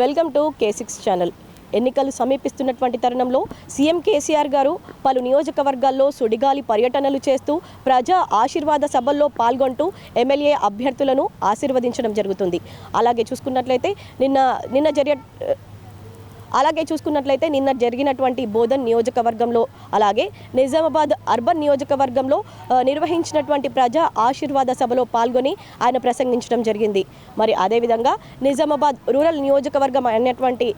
Welcome to K six channel ఎన్నికలు సమీపిస్తున్నటువంటి తరుణంలో సీఎం కేసీఆర్ గారు పలు నియోజకవర్గాల్లో సుడిగాలి పర్యటనలు చేస్తూ ప్రజా ఆశీర్వాద సభల్లో పాల్గొంటూ ఎమ్మెల్యే అభ్యర్థులను ఆశీర్వదించడం జరుగుతుంది. అలాగే చూసుకున్నట్లయితే నిన్న నిన్న జరిగే అలాగే చూసుకున్నట్లయితే నిన్న జరిగినటువంటి బోధన్ నియోజకవర్గంలో అలాగే నిజామాబాద్ అర్బన్ నియోజకవర్గంలో నిర్వహించినటువంటి ప్రజా ఆశీర్వాద సభలో పాల్గొని ఆయన ప్రసంగించడం జరిగింది. మరి అదేవిధంగా నిజామాబాద్ రూరల్ నియోజకవర్గం అయినటువంటి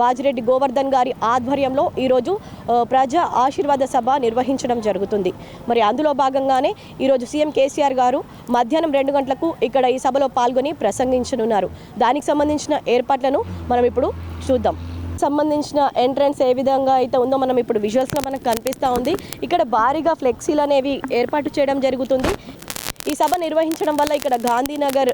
బాజిరెడ్డి గోవర్ధన్ గారి ఆధ్వర్యంలో ఈరోజు ప్రజా ఆశీర్వాద సభ నిర్వహించడం జరుగుతుంది. మరి అందులో భాగంగానే ఈరోజు సీఎం కేసీఆర్ గారు మధ్యాహ్నం రెండు గంటలకు ఇక్కడ ఈ సభలో పాల్గొని ప్రసంగించనున్నారు. దానికి సంబంధించిన ఏర్పాట్లను మనం ఇప్పుడు చూద్దాం. సంబంధించిన ఎంట్రన్స్ ఏ విధంగా అయితే ఉందో మనం ఇప్పుడు విజువల్స్లో మనకు కనిపిస్తూ ఉంది. ఇక్కడ భారీగా ఫ్లెక్సీలు అనేవి ఏర్పాటు చేయడం జరుగుతుంది. ఈ సభ నిర్వహించడం వల్ల ఇక్కడ గాంధీనగర్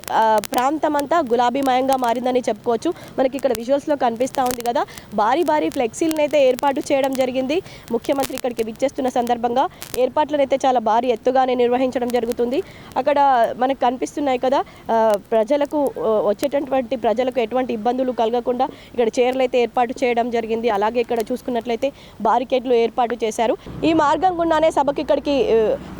ప్రాంతం అంతా గులాబీమయంగా మారిందని చెప్పుకోవచ్చు. మనకి ఇక్కడ విజువల్స్లో కనిపిస్తూ ఉంది కదా. భారీ భారీ ఫ్లెక్సీలను అయితే ఏర్పాటు చేయడం జరిగింది. ముఖ్యమంత్రి ఇక్కడికి విచ్చేస్తున్న సందర్భంగా ఏర్పాట్లను అయితే చాలా భారీ ఎత్తుగానే నిర్వహించడం జరుగుతుంది. అక్కడ మనకు కనిపిస్తున్నాయి కదా ప్రజలకు వచ్చేటటువంటి ప్రజలకు ఎటువంటి ఇబ్బందులు కలగకుండా ఇక్కడ చైర్లు అయితే ఏర్పాటు చేయడం జరిగింది. అలాగే ఇక్కడ చూసుకున్నట్లయితే బారికేడ్లు ఏర్పాటు చేశారు. ఈ మార్గం గుండానే సభకి ఇక్కడికి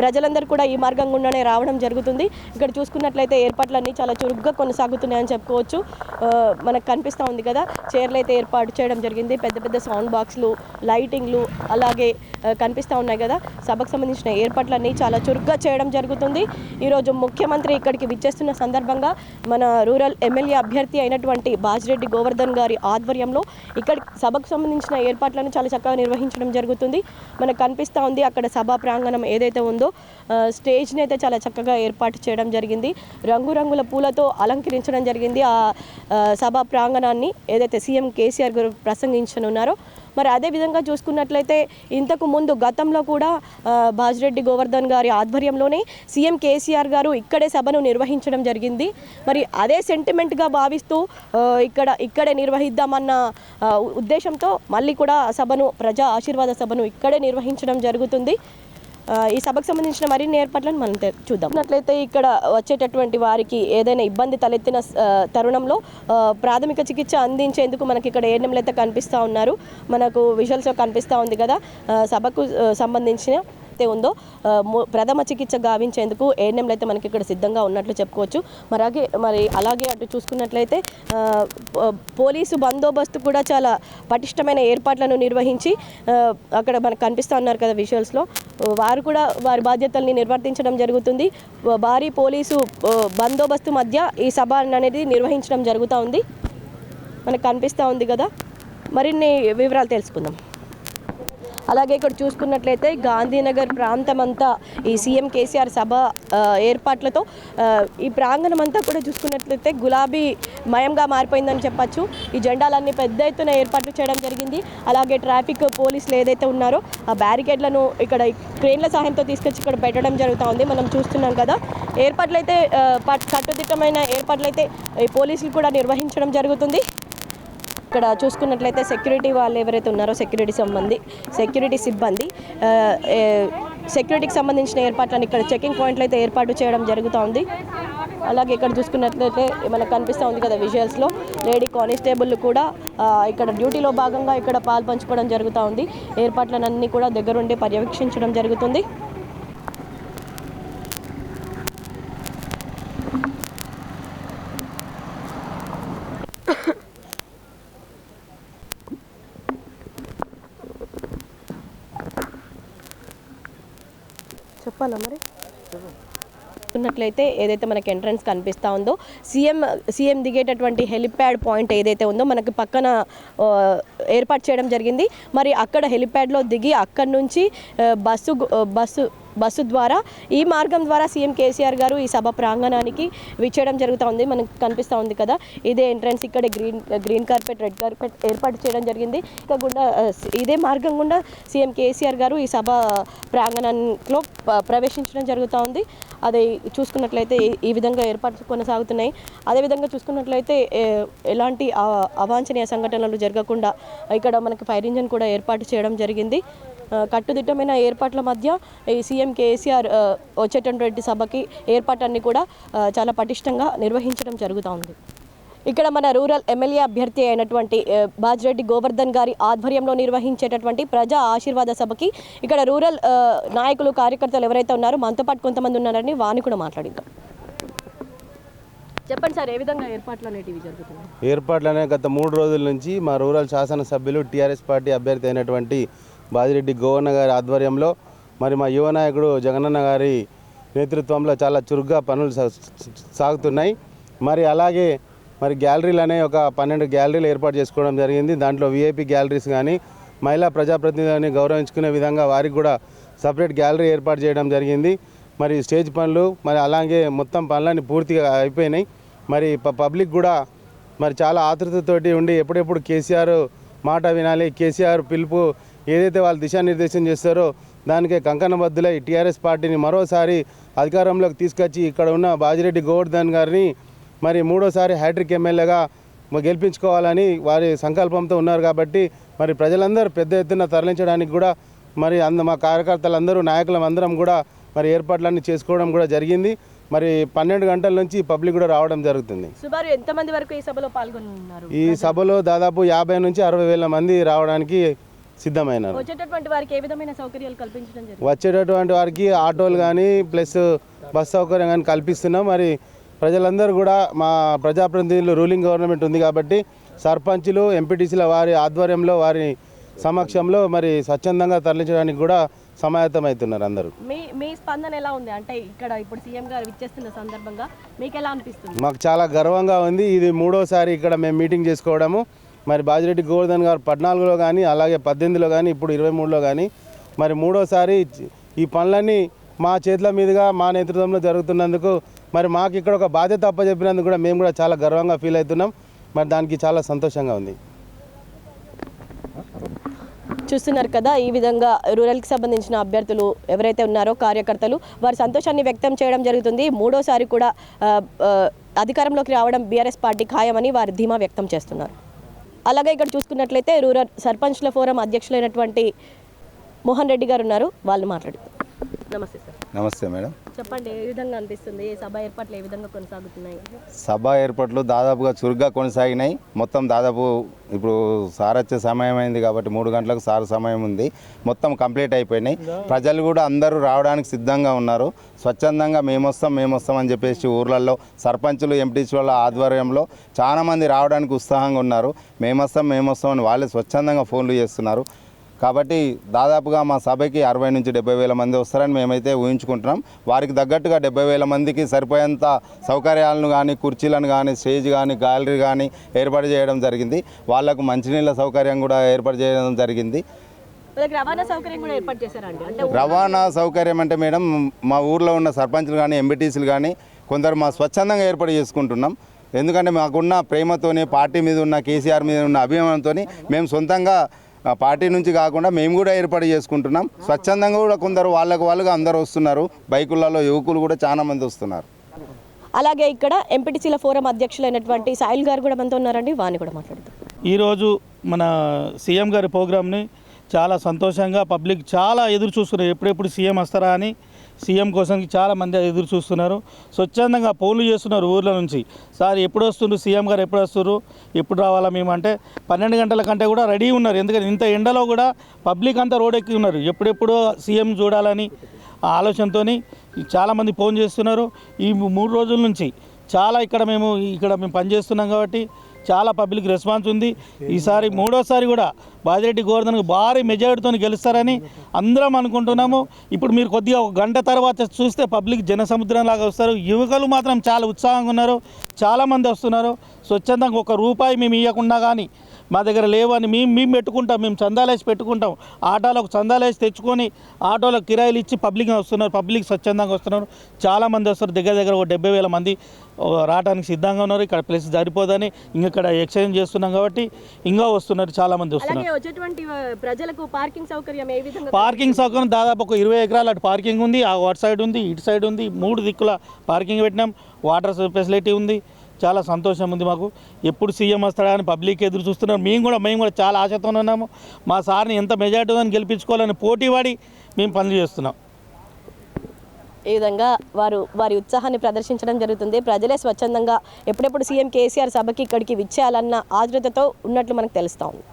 ప్రజలందరూ కూడా ఈ మార్గం గుండానే రావడం జరుగుతుంది. ఇక్కడ చూసుకున్నట్లయితే ఏర్పాట్లన్నీ చాలా చురుగ్గా కొనసాగుతున్నాయని చెప్పుకోవచ్చు. మనకు కనిపిస్తూ ఉంది కదా చీరలు అయితే ఏర్పాటు చేయడం జరిగింది. పెద్ద పెద్ద సౌండ్ బాక్స్లు లైటింగ్లు అలాగే కనిపిస్తూ ఉన్నాయి కదా. సభకు సంబంధించిన ఏర్పాట్లన్నీ చాలా చురుగ్గా చేయడం జరుగుతుంది. ఈరోజు ముఖ్యమంత్రి ఇక్కడికి విచ్చేస్తున్న సందర్భంగా మన రూరల్ ఎమ్మెల్యే అభ్యర్థి అయినటువంటి బాజిరెడ్డి గోవర్ధన్ గారి ఆధ్వర్యంలో ఇక్కడ సభకు సంబంధించిన ఏర్పాట్లను చాలా చక్కగా నిర్వహించడం జరుగుతుంది. మనకు కనిపిస్తూ ఉంది అక్కడ సభా ప్రాంగణం ఏదైతే ఉందో స్టేజ్ని అయితే చాలా చక్కగా ఏర్పాటు చేయడం జరిగింది. రంగురంగుల పూలతో అలంకరించడం జరిగింది. ఆ సభా ప్రాంగణాన్ని ఏదైతే సీఎం కేసీఆర్ గారు ప్రసంగించనున్నారో మరి అదే విధంగా చూసుకున్నట్లయితే ఇంతకు ముందు గతంలో కూడా బాజిరెడ్డి గోవర్ధన్ గారి ఆధ్వర్యంలోనే సీఎం కేసీఆర్ గారు ఇక్కడే సభను నిర్వహించడం జరిగింది. మరి అదే సెంటిమెంట్గా భావిస్తూ ఇక్కడ ఇక్కడే నిర్వహిద్దామన్న ఉద్దేశంతో మళ్ళీ కూడా సభను ప్రజా ఆశీర్వాద సభను ఇక్కడే నిర్వహించడం జరుగుతుంది. ఈ సభకు సంబంధించిన మరిన్ని ఏర్పాట్లను మనం తె- చూద్దాం. ఇక్కడ వచ్చేటటువంటి వారికి ఏదైనా ఇబ్బంది తలెత్తిన తరుణంలో ప్రాథమిక చికిత్స అందించేందుకు మనకి ఇక్కడ ఏఎన్ఎంలు అయితే కనిపిస్తూ ఉన్నారు. మనకు విజువల్స్లో కనిపిస్తూ ఉంది కదా. సభకు సంబంధించిన అయితే ఉందో ప్రథమ చికిత్స గావించేందుకు ఏఎన్ఎంలు అయితే మనకి ఇక్కడ సిద్ధంగా ఉన్నట్లు చెప్పుకోవచ్చు. మరి అలాగే మరి అలాగే అటు చూసుకున్నట్లయితే పోలీసు బందోబస్తు కూడా చాలా పటిష్టమైన ఏర్పాట్లను నిర్వహించి అక్కడ మనకు కనిపిస్తూ ఉన్నారు కదా విజువల్స్లో. వారు కూడా వారి బాధ్యతల్ని నిర్వర్తించడం జరుగుతుంది. భారీ పోలీసు బందోబస్తు మధ్య ఈ సభ అనేది నిర్వహించడం జరుగుతూ ఉంది. మనకు కనిపిస్తూ ఉంది కదా. మరిన్ని వివరాలు తెలుసుకుందాం. అలాగే ఇక్కడ చూసుకున్నట్లయితే గాంధీనగర్ ప్రాంతం అంతా ఈ సీఎం కేసీఆర్ సభ ఏర్పాట్లతో ఈ ప్రాంగణం అంతా కూడా చూసుకున్నట్లయితే గులాబీ మయంగా మారిపోయిందని చెప్పచ్చు. ఈ జెండాలన్నీ పెద్ద ఎత్తున ఏర్పాట్లు చేయడం జరిగింది. అలాగే ట్రాఫిక్ పోలీసులు ఏదైతే ఉన్నారో ఆ బ్యారికేడ్లను ఇక్కడ క్రేన్ల సహాయంతో తీసుకొచ్చి ఇక్కడ పెట్టడం జరుగుతూ ఉంది. మనం చూస్తున్నాం కదా ఏర్పాట్లు అయితే పట్- కట్టుదిట్టమైన ఏర్పాట్లు అయితే ఈ పోలీసులు కూడా నిర్వహించడం జరుగుతుంది. ఇక్కడ చూసుకున్నట్లయితే సెక్యూరిటీ వాళ్ళు ఎవరైతే ఉన్నారో సెక్యూరిటీ సంబంధి సెక్యూరిటీ సిబ్బంది ఆ, ఏ, సెక్యూరిటీకి సంబంధించిన ఏర్పాట్లను ఇక్కడ చెకింగ్ పాయింట్లు అయితే ఏర్పాటు చేయడం జరుగుతూ ఉంది అలాగే ఇక్కడ చూసుకున్నట్లయితే మనకు కనిపిస్తూ ఉంది కదా విజువల్స్లో లేడీ కానిస్టేబుల్ కూడా ఇక్కడ డ్యూటీలో భాగంగా ఇక్కడ పాలు పంచుకోవడం జరుగుతూ ఉంది ఏర్పాట్లనన్నీ కూడా దగ్గరుండి పర్యవేక్షించడం జరుగుతుంది. చెప్పాలా మరి? చూస్తున్నట్లయితే ఏదైతే మనకి ఎంట్రన్స్ కనిపిస్తూ ఉందో సీఎం సీఎం దిగేటటువంటి హెలిప్యాడ్ పాయింట్ ఏదైతే ఉందో మనకి పక్కన ఏర్పాటు చేయడం జరిగింది. మరి అక్కడ హెలిప్యాడ్లో దిగి అక్కడి నుంచి బస్సు బస్సు బస్సు ద్వారా ఈ మార్గం ద్వారా సీఎం కేసీఆర్ గారు ఈ సభ ప్రాంగణానికి విచ్చేయడం జరుగుతూ ఉంది మనకు కనిపిస్తూ ఉంది కదా. ఇదే ఎంట్రన్స్ ఇక్కడ green green carpet red carpet ఏర్పాటు చేయడం జరిగింది. ఇంకా గుండా ఇదే మార్గం గుండా సీఎం కేసీఆర్ గారు ఈ సభ ప్రాంగణంలో ప్రవేశించడం జరుగుతూ ఉంది. అది చూసుకున్నట్లయితే ఈ- విధంగా ఏర్పాట్లు కొనసాగుతున్నాయి. అదేవిధంగా చూసుకున్నట్లయితే ఏ- ఎలాంటి అవాంఛనీయ సంఘటనలు జరగకుండా ఇక్కడ మనకి ఫైర్ ఇంజన్ కూడా ఏర్పాటు చేయడం జరిగింది. కట్టుదిట్టమైన ఏర్పాట్ల మధ్య ఈ సీఎం కేసీఆర్ వచ్చేటటువంటి సభకి ఏర్పాట్లన్నీ కూడా చాలా పటిష్టంగా నిర్వహించడం జరుగుతూ ఉంది. ఇక్కడ మన రూరల్ ఎమ్మెల్యే అభ్యర్థి అయినటువంటి బాజిరెడ్డి గోవర్ధన్ గారి ఆధ్వర్యంలో నిర్వహించేటటువంటి ప్రజా ఆశీర్వాద సభకి ఇక్కడ రూరల్ నాయకులు కార్యకర్తలు ఎవరైతే ఉన్నారో మనతో పాటు కొంతమంది ఉన్నారని వాని కూడా మాట్లాడిద్దాం చెప్పండి సార్ ఏ విధంగా ఏర్పాట్లు అనేటివి జరుగుతున్నాయి? ఏర్పాట్లనే గత మూడు రోజుల నుంచి మా రూరల్ శాసనసభ్యులు టీఆర్ఎస్ పార్టీ అభ్యర్థి అయినటువంటి బాజిరెడ్డి గోవర్ణ గారి ఆధ్వర్యంలో మరి మా యువ నాయకుడు జగనన్న గారి నేతృత్వంలో చాలా చురుగ్గా పనులు సా- సాగుతున్నాయి. మరి అలాగే మరి గ్యాలరీలు అనే ఒక పన్నెండు గ్యాలరీలు ఏర్పాటు చేసుకోవడం జరిగింది. దాంట్లో వీఐపీ గ్యాలరీస్ కానీ మహిళా ప్రజాప్రతినిధులని గౌరవించుకునే విధంగా వారికి కూడా సపరేట్ గ్యాలరీ ఏర్పాటు చేయడం జరిగింది. మరి స్టేజ్ పనులు మరి అలాగే మొత్తం పనులన్నీ పూర్తిగా అయిపోయినాయి. మరి ప- పబ్లిక్ కూడా మరి చాలా ఆతృతతోటి ఉండి ఎప్పుడెప్పుడు కేసీఆర్ మాట వినాలి కేసీఆర్ పిలుపు ఏదైతే వాళ్ళు దిశానిర్దేశం చేస్తారో దానికే కంకణబద్దులై టీఆర్ఎస్ పార్టీని మరోసారి అధికారంలోకి తీసుకొచ్చి ఇక్కడ ఉన్న బాజిరెడ్డి గోవర్ధన్ గారిని మరి మూడోసారి హ్యాట్రిక్ ఎమ్మెల్యేగా గెలిపించుకోవాలని వారి సంకల్పంతో ఉన్నారు కాబట్టి మరి ప్రజలందరూ పెద్ద ఎత్తున తరలించడానికి కూడా మరి అంద మా కార్యకర్తలందరూ నాయకులం అందరం కూడా మరి ఏర్పాట్లన్నీ చేసుకోవడం కూడా జరిగింది. మరి పన్నెండు గంటల నుంచి పబ్లిక్ కూడా రావడం జరుగుతుంది. సుమారు ఎంతమంది వరకు ఈ సభలో పాల్గొన్నారు ఈ సభలో దాదాపు యాభై నుంచి అరవై వేల మంది రావడానికి సిద్ధమైనారు. వచ్చేటటువంటి వారికి ఏ విధమైన సౌకర్యాలు కల్పించడం జరిగింది? వచ్చేటటువంటి వారికి ఆటోలు కానీ ప్లస్ బస్ సౌకర్యం కానీ కల్పిస్తున్నాం. మరి ప్రజలందరూ కూడా మా ప్రజాప్రతినిధులు రూలింగ్ గవర్నమెంట్ ఉంది కాబట్టి సర్పంచులు ఎంపీటీసీల వారి ఆధ్వర్యంలో వారి సమక్షంలో మరి స్వచ్ఛందంగా తరలించడానికి కూడా సమాయత్తమవుతున్నారు అందరూ. మీ మీ స్పందన ఎలా ఉంది? అంటే ఇక్కడ ఇప్పుడు సీఎం గారు ఇచ్చేస్తున్న సందర్భంగా మీకు ఎలా అనిపిస్తుంది? మాకు చాలా గర్వంగా ఉంది. ఇది మూడోసారి ఇక్కడ మేము మీటింగ్ చేసుకోవడము. మరి బాజిరెడ్డి గోవర్ధన్ గారు పద్నాలుగులో కానీ అలాగే పద్దెనిమిదిలో కానీ ఇప్పుడు ఇరవై మూడులో కానీ మరి మూడోసారి ఈ పనులన్నీ మా చేతుల మీదుగా మా నేతృత్వంలో జరుగుతున్నందుకు మరి మాకు ఇక్కడ ఒక బాధ్యత అప్పచెప్పినందుకు కూడా మేము కూడా చాలా గర్వంగా ఫీల్ అవుతున్నాం. మరి దానికి చాలా సంతోషంగా ఉంది. చూస్తున్నారు కదా ఈ విధంగా రూరల్కి సంబంధించిన అభ్యర్థులు ఎవరైతే ఉన్నారో కార్యకర్తలు వారి సంతోషాన్ని వ్యక్తం చేయడం జరుగుతుంది. మూడోసారి కూడా అధికారంలోకి రావడం బీఆర్ఎస్ పార్టీ ఖాయమని వారు ధీమా వ్యక్తం చేస్తున్నారు. అలాగే ఇక్కడ చూసుకున్నట్లయితే రూరల్ సర్పంచ్ల ఫోరం అధ్యక్షులైనటువంటి మోహన్ రెడ్డి గారు ఉన్నారు. వాళ్ళు మాట్లాడుతారు నమస్తే సార్. నమస్తే మేడం. చెప్పండి ఏ విధంగా అనిపిస్తుంది? సభ ఏర్పాట్లు ఏ విధంగా కొనసాగుతున్నాయి? సభ ఏర్పాట్లు దాదాపుగా చురుగ్గా కొనసాగినాయి. మొత్తం దాదాపు ఇప్పుడు సార్ వచ్చే సమయం అయింది కాబట్టి మూడు గంటలకు సార్ సమయం ఉంది. మొత్తం కంప్లీట్ అయిపోయినాయి. ప్రజలు కూడా అందరూ రావడానికి సిద్ధంగా ఉన్నారు. స్వచ్ఛందంగా మేము వస్తాం మేము వస్తాం అని చెప్పేసి ఊర్లలో సర్పంచులు ఎంపీసీ వాళ్ళ ఆధ్వర్యంలో చాలా మంది రావడానికి ఉత్సాహంగా ఉన్నారు. మేము వస్తాం మేము వస్తాం అని వాళ్ళే స్వచ్ఛందంగా ఫోన్లు చేస్తున్నారు. కాబట్టి దాదాపుగా మా సభకి అరవై నుంచి డెబ్బై వేల మంది వస్తారని మేమైతే ఊహించుకుంటున్నాం. వారికి తగ్గట్టుగా డెబ్బై వేల మందికి సరిపోయేంత సౌకర్యాలను కానీ కుర్చీలను కానీ స్టేజ్ కానీ గ్యాలరీ కానీ ఏర్పాటు చేయడం జరిగింది. వాళ్ళకు మంచినీళ్ళ సౌకర్యం కూడా ఏర్పాటు చేయడం జరిగింది. రవాణా సౌకర్యం కూడా ఏర్పాటు చేశారండి రవాణా సౌకర్యం అంటే మేడం మా ఊర్లో ఉన్న సర్పంచ్లు కానీ ఎంబీటీసీలు కానీ కొందరు మా స్వచ్ఛందంగా ఏర్పాటు చేసుకుంటున్నాం. ఎందుకంటే మాకున్న ప్రేమతోని పార్టీ మీద ఉన్న కేసీఆర్ మీద ఉన్న అభిమానంతో మేము సొంతంగా పార్టీ నుంచి కాకుండా మేము కూడా ఏర్పాటు చేసుకుంటున్నాం. స్వచ్ఛందంగా కూడా కొందరు వాళ్ళకు వాళ్ళుగా అందరు వస్తున్నారు. బైకులలో యువకులు కూడా చాలా మంది వస్తున్నారు. అలాగే ఇక్కడ ఎంపీటీసీల ఫోరం అధ్యక్షులైనటువంటి సాయిల్ గారు కూడా మనతో ఉన్నారండి. వాని కూడా మాట్లాడతారు ఈరోజు మన సీఎం గారి ప్రోగ్రామ్ని చాలా సంతోషంగా పబ్లిక్ చాలా ఎదురు చూస్తున్నారు. ఎప్పుడెప్పుడు సీఎం వస్తారా అని సీఎం కోసం చాలామంది ఎదురు చూస్తున్నారు. స్వచ్ఛందంగా ఫోన్లు చేస్తున్నారు ఊర్ల నుంచి. సార్ ఎప్పుడు వస్తుండ్రు? సీఎం గారు ఎప్పుడు వస్తున్నారు ఎప్పుడు రావాలా మేము అంటే పన్నెండు గంటల కంటే కూడా రెడీ ఉన్నారు. ఎందుకంటే ఇంత ఎండలో కూడా పబ్లిక్ అంతా రోడ్ ఎక్కి ఉన్నారు. ఎప్పుడెప్పుడు సీఎం చూడాలని ఆ ఆలోచనతోని చాలామంది ఫోన్ చేస్తున్నారు. ఈ మూడు రోజుల నుంచి చాలా ఇక్కడ మేము ఇక్కడ మేము పనిచేస్తున్నాం కాబట్టి చాలా పబ్లిక్ రెస్పాన్స్ ఉంది. ఈసారి మూడోసారి కూడా బాజిరెడ్డి గోవర్ధన్కు భారీ మెజారిటీతో గెలుస్తారని అందరం అనుకుంటున్నాము. ఇప్పుడు మీరు కొద్దిగా ఒక గంట తర్వాత చూస్తే పబ్లిక్ జన సముద్రం లాగా వస్తారు. యువకులు మాత్రం చాలా ఉత్సాహంగా ఉన్నారు. చాలామంది వస్తున్నారు. స్వచ్ఛందంగా ఒక రూపాయి మేము ఇవ్వకుండా కానీ మా దగ్గర లేవని మేము మేము పెట్టుకుంటాం మేము చందాలేసి పెట్టుకుంటాం. ఆటోలకు చందాలేసి తెచ్చుకొని ఆటోలకు కిరాయిలు ఇచ్చి పబ్లిక్ వస్తున్నారు పబ్లిక్ స్వచ్ఛందంగా వస్తున్నారు. చాలామంది వస్తారు దగ్గర దగ్గర ఒక డెబ్బై వేల మంది రావడానికి సిద్ధంగా ఉన్నారు. ఇక్కడ ప్లేస్ సరిపోదని ఇంకా ఇక్కడ ఎక్స్చేంజ్ చేస్తున్నాం కాబట్టి ఇంకా వస్తున్నారు చాలామంది వస్తున్నారు. ప్రజలకు పార్కింగ్ సౌకర్యం ఏ విధంగా పార్కింగ్ సౌకర్యం దాదాపు ఒక ఇరవై ఎకరాల అటు పార్కింగ్ ఉంది ఆ అటు సైడ్ ఉంది ఇటు సైడ్ ఉంది మూడు దిక్కుల పార్కింగ్ పెట్టినాం. వాటర్ ఫెసిలిటీ ఉంది చాలా సంతోషం ఉంది మాకు. ఎప్పుడు సీఎం వస్తాడా అని పబ్లిక్ ఎదురు చూస్తున్నారు. మేము కూడా మేము కూడా చాలా ఆశతో ఉన్నాము. మా సార్ని ఎంత మెజార్టీతో గెలిపించుకోవాలని పోటీ పడి మేము పనులు చేస్తున్నాం. ఈ విధంగా వారు వారి ఉత్సాహాన్ని ప్రదర్శించడం జరుగుతుంది. ప్రజలే స్వచ్ఛందంగా ఎప్పుడెప్పుడు సీఎం కేసీఆర్ సభకి ఇక్కడికి విచ్చేయాలన్న ఆదృతతో ఉన్నట్లు మనకు తెలుస్తూ ఉంది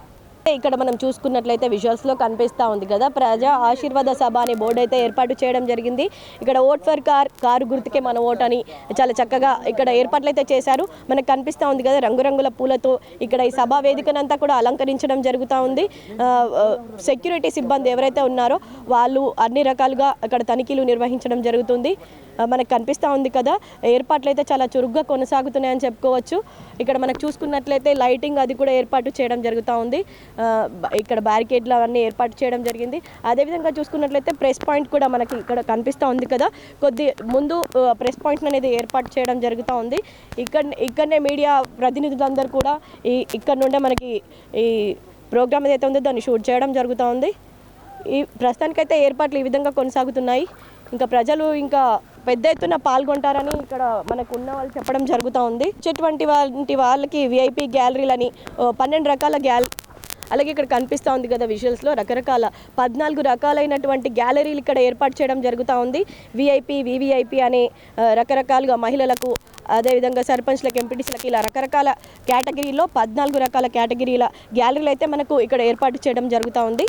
ఇక్కడ మనం చూసుకున్నట్లయితే విజువల్స్లో కనిపిస్తూ ఉంది కదా. ప్రజా ఆశీర్వాద సభ అనే బోర్డు అయితే ఏర్పాటు చేయడం జరిగింది. ఇక్కడ ఓట్ ఫర్ కార్ కారు గుర్తుకే మన ఓట్ అని చాలా చక్కగా ఇక్కడ ఏర్పాట్లు అయితే చేశారు. మనకు కనిపిస్తూ ఉంది కదా రంగురంగుల పూలతో ఇక్కడ ఈ సభా వేదికనంతా కూడా అలంకరించడం జరుగుతూ ఉంది. ఆ, సెక్యూరిటీ సిబ్బంది ఎవరైతే ఉన్నారో వాళ్ళు అన్ని రకాలుగా అక్కడ తనిఖీలు నిర్వహించడం జరుగుతుంది. మనకు కనిపిస్తూ ఉంది కదా. ఏర్పాట్లు అయితే చాలా చురుగ్గా కొనసాగుతున్నాయని చెప్పుకోవచ్చు. ఇక్కడ మనకు చూసుకున్నట్లయితే లైటింగ్ అది కూడా ఏర్పాటు చేయడం జరుగుతూ ఉంది. ఇక్కడ బ్యారికేడ్లు అవన్నీ ఏర్పాటు చేయడం జరిగింది. అదేవిధంగా చూసుకున్నట్లయితే ప్రెస్ పాయింట్ కూడా మనకి ఇక్కడ కనిపిస్తూ ఉంది కదా. కొద్ది ముందు ప్రెస్ పాయింట్ అనేది ఏర్పాటు చేయడం జరుగుతూ ఉంది. ఇక్కడ ఇక్కడనే మీడియా ప్రతినిధులందరూ కూడా ఈ ఇక్కడ నుండే మనకి ఈ ప్రోగ్రామ్ ఏదైతే ఉందో దాన్ని షూట్ చేయడం జరుగుతూ ఉంది. ఈ ప్రస్తుతానికైతే ఏర్పాట్లు ఈ విధంగా కొనసాగుతున్నాయి. ఇంకా ప్రజలు ఇంకా పెద్ద ఎత్తున పాల్గొంటారని ఇక్కడ మనకు ఉన్న వాళ్ళు చెప్పడం జరుగుతూ ఉంది. ఇచ్చేటువంటి వంటి వాళ్ళకి విఐపి గ్యాలరీలని ఓ, పన్నెండు రకాల గ్యాల అలాగే ఇక్కడ కనిపిస్తూ ఉంది కదా విజువల్స్లో రకరకాల పద్నాలుగు రకాలైనటువంటి గ్యాలరీలు ఇక్కడ ఏర్పాటు చేయడం జరుగుతూ ఉంది. విఐపి వివిఐపి అనే రకరకాలుగా మహిళలకు అదేవిధంగా సర్పంచ్లకు ఎంపీటీసీలకు ఇలా రకరకాల కేటగిరీలో పద్నాలుగు రకాల కేటగిరీల గ్యాలరీలు అయితే మనకు ఇక్కడ ఏర్పాటు చేయడం జరుగుతూ ఉంది.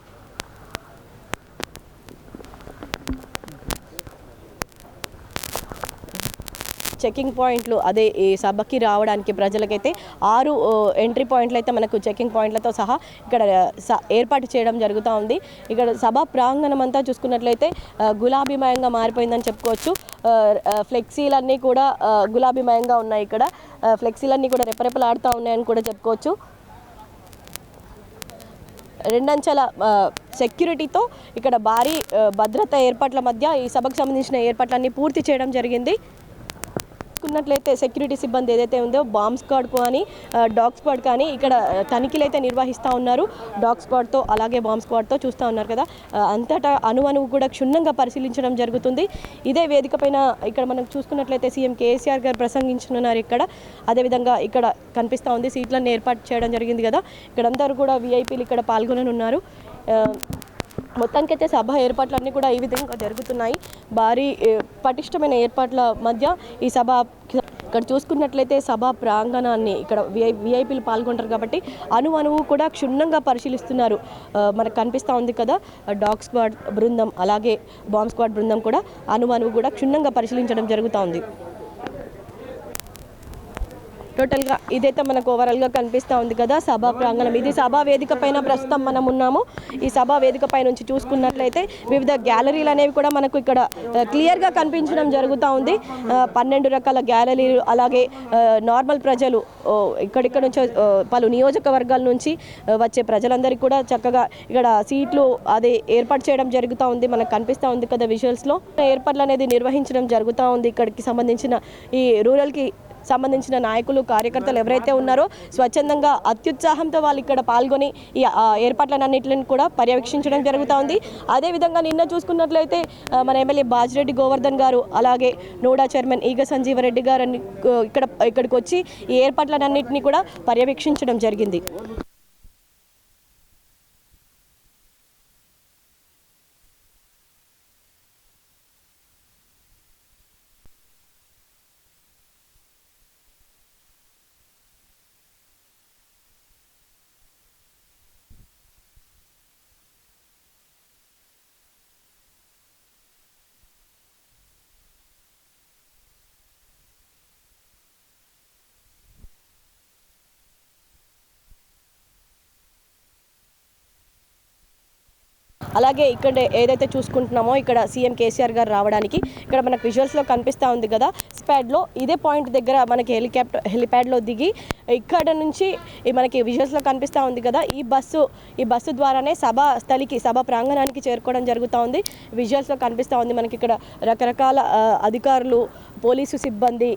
చెకింగ్ పాయింట్లు అదే ఈ సభకి రావడానికి ప్రజలకైతే ఆరు ఎంట్రీ పాయింట్లు అయితే మనకు చెకింగ్ పాయింట్లతో సహా ఇక్కడ స- ఏర్పాటు చేయడం జరుగుతూ ఉంది. ఇక్కడ సభ ప్రాంగణం అంతా చూసుకున్నట్లయితే గులాబీమయంగా మారిపోయిందని చెప్పుకోవచ్చు. ఫ్లెక్సీలన్నీ కూడా గులాబీమయంగా ఉన్నాయి ఇక్కడ. ఫ్లెక్సీలన్నీ కూడా రెపరెపలాడుతూ ఉన్నాయని కూడా చెప్పుకోవచ్చు. రెండంచెల సెక్యూరిటీతో ఇక్కడ భారీ భద్రత ఏర్పాట్ల మధ్య ఈ సభకు సంబంధించిన ఏర్పాట్లన్నీ పూర్తి చేయడం జరిగింది. చూసుకున్నట్లయితే సెక్యూరిటీ సిబ్బంది ఏదైతే ఉందో బాంబ్ స్క్వాడ్ కానీ డాగ్ స్క్వాడ్ కానీ ఇక్కడ తనిఖీలు అయితే నిర్వహిస్తూ ఉన్నారు. డాగ్ స్క్వాడ్తో అలాగే బాంబ్ స్క్వాడ్తో చూస్తూ ఉన్నారు కదా. అంతటా అణువణువు కూడా క్షుణ్ణంగా పరిశీలించడం జరుగుతుంది. ఇదే వేదిక పైన ఇక్కడ మనం చూసుకున్నట్లయితే సీఎం కేసీఆర్ గారు ప్రసంగించనున్నారు ఇక్కడ. అదేవిధంగా ఇక్కడ కనిపిస్తూ ఉంది సీట్లను ఏర్పాటు చేయడం జరిగింది కదా. ఇక్కడ అందరూ కూడా విఐపీలు ఇక్కడ పాల్గొననున్నారు. ఆ, మొత్తానికైతే సభ ఏర్పాట్లన్నీ కూడా ఈ విధంగా జరుగుతున్నాయి. భారీ పటిష్టమైన ఏర్పాట్ల మధ్య ఈ సభ ఇక్కడ చూసుకున్నట్లయితే సభ ప్రాంగణాన్ని ఇక్కడ విఐ విఐపీలు పాల్గొంటారు కాబట్టి అణు అణువు కూడా క్షుణ్ణంగా పరిశీలిస్తున్నారు. మనకు కనిపిస్తూ ఉంది కదా డాగ్ స్క్వాడ్ బృందం అలాగే బాంబ్ స్క్వాడ్ బృందం కూడా అణు అణువు కూడా క్షుణ్ణంగా పరిశీలించడం జరుగుతూ ఉంది. టోటల్గా ఇదైతే మనకు ఓవరాల్గా కనిపిస్తూ ఉంది కదా సభా ప్రాంగణం. ఇది సభా వేదిక పైన ప్రస్తుతం మనం ఉన్నాము. ఈ సభా వేదిక పై నుంచి చూసుకున్నట్లయితే వివిధ గ్యాలరీలు అనేవి కూడా మనకు ఇక్కడ క్లియర్గా కనిపించడం జరుగుతూ ఉంది. పన్నెండు రకాల గ్యాలరీలు అలాగే నార్మల్ ప్రజలు ఇక్కడిక్కడ నుంచి పలు నియోజకవర్గాల నుంచి వచ్చే ప్రజలందరికీ కూడా చక్కగా ఇక్కడ సీట్లు అది ఏర్పాటు చేయడం జరుగుతూ ఉంది. మనకు కనిపిస్తూ ఉంది కదా విజువల్స్లో ఏర్పాట్లు అనేది నిర్వహించడం జరుగుతూ ఉంది. ఇక్కడికి సంబంధించిన ఈ రూరల్కి సంబంధించిన నాయకులు కార్యకర్తలు ఎవరైతే ఉన్నారో స్వచ్ఛందంగా అత్యుత్సాహంతో వాళ్ళు ఇక్కడ పాల్గొని ఈ ఏర్పాట్లన్నింటిని కూడా పర్యవేక్షించడం జరుగుతూ ఉంది. అదేవిధంగా నిన్న చూసుకున్నట్లయితే మన ఎమ్మెల్యే బాజిరెడ్డి గోవర్ధన్ గారు అలాగే నోడా చైర్మన్ ఈగ సంజీవరెడ్డి గారు ఇక్కడ ఇక్కడికి వచ్చి ఈ ఏర్పాట్లన్నింటినీ కూడా పర్యవేక్షించడం జరిగింది. అలాగే ఇక్కడ ఏదైతే చూసుకుంటున్నామో ఇక్కడ సీఎం కేసీఆర్ గారు రావడానికి ఇక్కడ మనకు విజువల్స్లో కనిపిస్తూ ఉంది కదా. స్పాడ్లో ఇదే పాయింట్ దగ్గర మనకి హెలికాప్టర్ హెలిప్యాడ్లో దిగి ఇక్కడ నుంచి మనకి విజువల్స్లో కనిపిస్తూ ఉంది కదా. ఈ బస్సు ఈ బస్సు ద్వారానే సభ స్థలికి సభ ప్రాంగణానికి చేరుకోవడం జరుగుతూ ఉంది. విజువల్స్లో కనిపిస్తూ ఉంది మనకి ఇక్కడ రకరకాల అధికారులు పోలీసు సిబ్బంది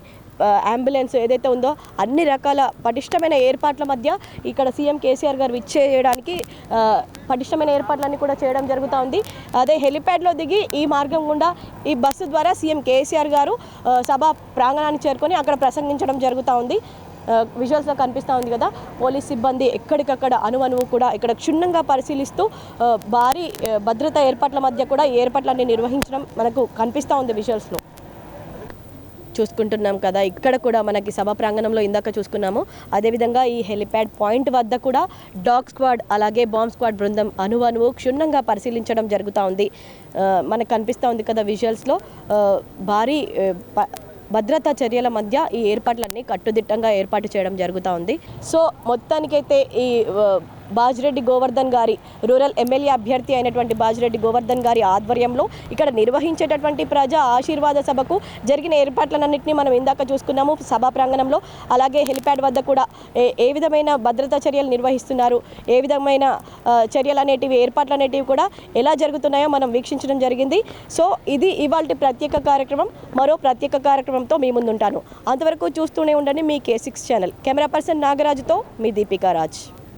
అంబులెన్స్ ఏదైతే ఉందో అన్ని రకాల పటిష్టమైన ఏర్పాట్ల మధ్య ఇక్కడ సీఎం కేసీఆర్ గారు విచ్చేయడానికి పటిష్టమైన ఏర్పాట్లన్నీ కూడా చేయడం జరుగుతూ ఉంది. అదే హెలిప్యాడ్లో దిగి ఈ మార్గం గుండా ఈ బస్సు ద్వారా సీఎం కేసీఆర్ గారు సభ ప్రాంగణాన్ని చేరుకొని అక్కడ ప్రసంగించడం జరుగుతూ ఉంది. విజువల్స్లో కనిపిస్తూ ఉంది కదా పోలీస్ సిబ్బంది ఎక్కడికక్కడ అనువనువు కూడా ఇక్కడ క్షుణ్ణంగా పరిశీలిస్తూ భారీ భద్రతా ఏర్పాట్ల మధ్య కూడా ఏర్పాట్లన్నీ నిర్వహించడం మనకు కనిపిస్తూ ఉంది విజువల్స్లో. చూసుకుంటున్నాం కదా. ఇక్కడ కూడా మనకి సభ ప్రాంగణంలో ఇందాక చూసుకున్నాము. అదేవిధంగా ఈ హెలిప్యాడ్ పాయింట్ వద్ద కూడా డాగ్ స్క్వాడ్ అలాగే బాంబ్ స్క్వాడ్ బృందం అనువనువు క్షుణ్ణంగా పరిశీలించడం జరుగుతూ ఉంది. మనకు కనిపిస్తూ ఉంది కదా విజువల్స్లో. భారీ భద్రతా చర్యల మధ్య ఈ ఏర్పాట్లన్నీ కట్టుదిట్టంగా ఏర్పాటు చేయడం జరుగుతూ ఉంది. సో మొత్తానికైతే ఈ బాజిరెడ్డి గోవర్ధన్ గారి రూరల్ ఎమ్మెల్యే అభ్యర్థి అయినటువంటి బాజిరెడ్డి గోవర్ధన్ గారి ఆధ్వర్యంలో ఇక్కడ నిర్వహించేటటువంటి ప్రజా ఆశీర్వాద సభకు జరిగిన ఏర్పాట్లన్నింటినీ మనం ఇందాక చూసుకున్నాము. సభా ప్రాంగణంలో అలాగే హెలిప్యాడ్ వద్ద కూడా ఏ ఏ విధమైన భద్రతా చర్యలు నిర్వహిస్తున్నారు? ఏ విధమైన చర్యలు అనేటివి ఏర్పాట్లు అనేటివి కూడా ఎలా జరుగుతున్నాయో మనం వీక్షించడం జరిగింది. సో ఇది ఇవాళ ప్రత్యేక కార్యక్రమం. మరో ప్రత్యేక కార్యక్రమంతో మీ ముందుంటాను. అంతవరకు చూస్తూనే ఉండండి మీ K six channel camera person నాగరాజుతో మీ దీపికా రాజ్.